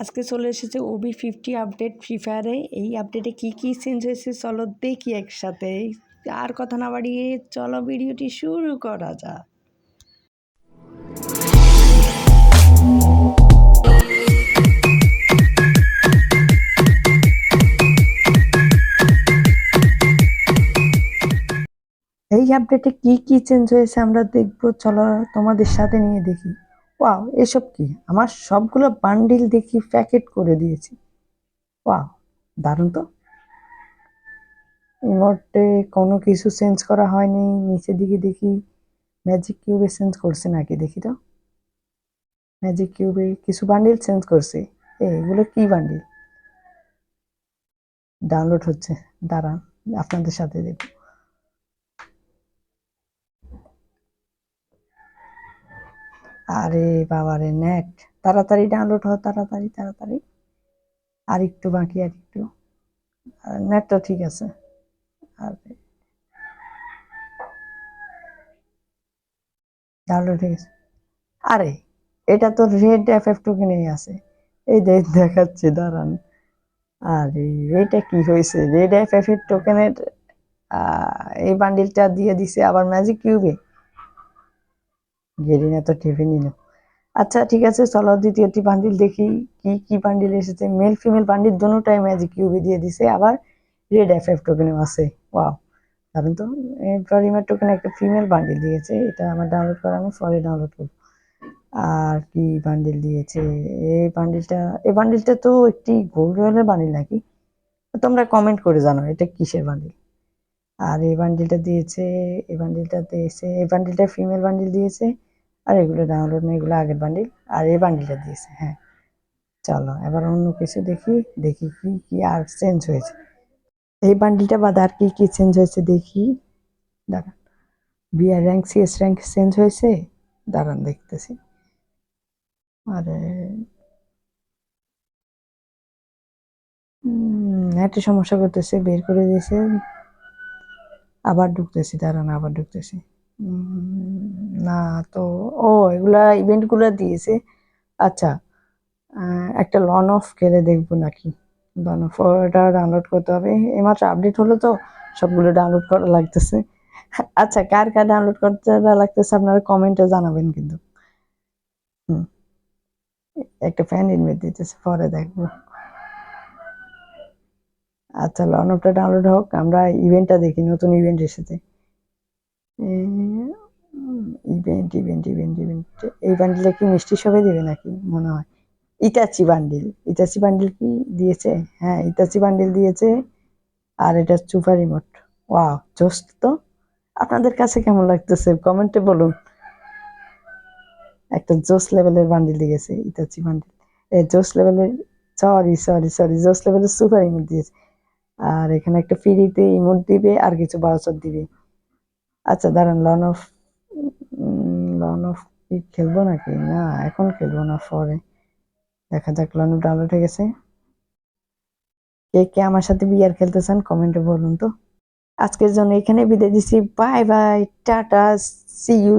আজকে চলে এসেছে ওবি ফিফটি আপডেট ফ্রি ফায়ারে এই আপডেটে কি কি চেঞ্জ হয়েছে চলো দেখি একসাথে। আর কথা না বাড়িয়ে চলো ভিডিওটি শুরু করা যাক। এই আপডেটে কি কি চেঞ্জ হয়েছে আমরা দেখব, চলো তোমাদের সাথে নিয়ে দেখি। ওয়াও, এসব কি? আমার সবগুলো বান্ডিল দেখি প্যাকেট করে দিয়েছি। ওয়াও, দারুণ তো। ইমোটে কোনো কিছু চেঞ্জ করা হয়নি। নিচের দিকে দেখি ম্যাজিক কিউবে চেঞ্জ করছে নাকি, দেখি তো। ম্যাজিক কিউবে কিছু বান্ডিল চেঞ্জ করছে। এগুলো কি বান্ডিল? ডাউনলোড হচ্ছে, দাঁড়ান, আপনাদের সাথে দেখব আরে বাবারে নেট। তাড়াতাড়ি ডাউনলোড হয় তাড়াতাড়ি তাড়াতাড়ি। আর একটু বাকি আর একটু নেটটা ঠিক আছে। আর। ডাউনলোড হয়ে গেছে। আরে, এটা তো রেড এফ এফ টোকেনেই আছে। এই দেখ, দেখাচ্ছে, দাঁড়ান। আরে, এটা কি হয়েছে? রেড এফ এফ এর টোকেনের এই বান্ডিলটা দিয়ে দিছে আবার ম্যাজিক কিউবে গেরিনা তো টিভি নিল। আচ্ছা ঠিক আছে, চলো দ্বিতীয়টি বান্ডিল দেখি, কি কি বান্ডিল এসেছে। মেল, ফিমেল বান্ডিল দুটোটাই ম্যাজিক কিউবি দিয়ে দিছে, আবার রেড এফ এফ টোকেনও আছে। ওয়াও কারণ তো প্রাইমার টোকেন একটা ফিমেল বান্ডিল দিয়েছে, এটা আমার ডাউনলোড করা, আমি পরে ডাউনলোড করব। আর কি বান্ডিল দিয়েছে? এই বান্ডিলটা এই বান্ডিলটা তো একটি গোল্ড রয়্যালের বান্ডিল নাকি? তোমরা কমেন্ট করে জানো এটা কিসের বান্ডিল? আর এই বান্ডিলটা দিয়েছে, এই বান্ডিলটা দিয়েছে, এই বান্ডিলটা ফিমেল বান্ডিল দিয়েছে আর এগুলো ডাউনলোড না এগুলো আগের বান্ডিল আর এই বান্ডিলটা দিয়েছে হ্যাঁ। চলো, এবার অন্য কিছু দেখি দেখি কি কি আর চেঞ্জ হয়েছে। এই বান্ডিলটা বাদে আর কি কি চেঞ্জ হয়েছে দেখি। দাঁড়ান BR rank CS rank change হয়েছে? দাঁড়ান, দেখতেছি। আরে নেটে সমস্যা করতেছে, বের করে দিয়েছে। আবার ঢুকতেছি, দাঁড়ান, আবার ঢুকতেছি। না, তো, ও, এগুলা ইভেন্টগুলো দিয়েছে। আচ্ছা একটা লন অফ খেলে দেখব নাকি? লন অফ ওটা ডাউনলোড করতে হবে। এইমাত্র আপডেট হলো তো, সবগুলো ডাউনলোড করা লাগতেছে। আচ্ছা কার কার ডাউনলোড করতে লাগতেছে আপনারা কমেন্টে জানাবেন কিন্তু। হুম, একটা ফ্যান ইনভাইট দিতেছে, পরে দেখব। আচ্ছা লন অফটা ডাউনলোড হোক, আমরা ইভেন্টটা দেখি, নতুন ইভেন্ট এসেছে ইভেন্ট ইভেন্ট ইভেন্ট ইভেন্ট এই বান্ডিলে কি মিষ্টি সবাই দেবে নাকি? মনে হয়। ইটাচি বান্ডিল ইটাচি বান্ডিল কি দিয়েছে? হ্যাঁ ইটাচি বান্ডিল দিয়েছে। আর এটা সুপার রিমোট ওয়াও জোস তো? আপনাদের কাছে কেমন লাগতেছে? কমেন্টে বলুন। একটা জোস লেভেলের বান্ডিল দিয়েছে ইতাচি বান্ডিল এই জোস লেভেলের সরি সরি সরি জোস লেভেলের সুপার ইমোট দিয়েছে। আর এখানে একটা ফ্রিতে ইমোট দিবে আর কিছু বাউচার দিবে। আচ্ছা দাঁড়ান লন অফ অফ খেলব নাকি? না, এখন খেলব না, পরে। দেখা যাক লন ডাউনলোড হয়ে গেছে। কে কে আমার সাথে বিয়ার খেলতেছেন কমেন্টে বলুন তো। আজকের জন্য এখানে বিদায় দিচ্ছি। Bye bye tata see you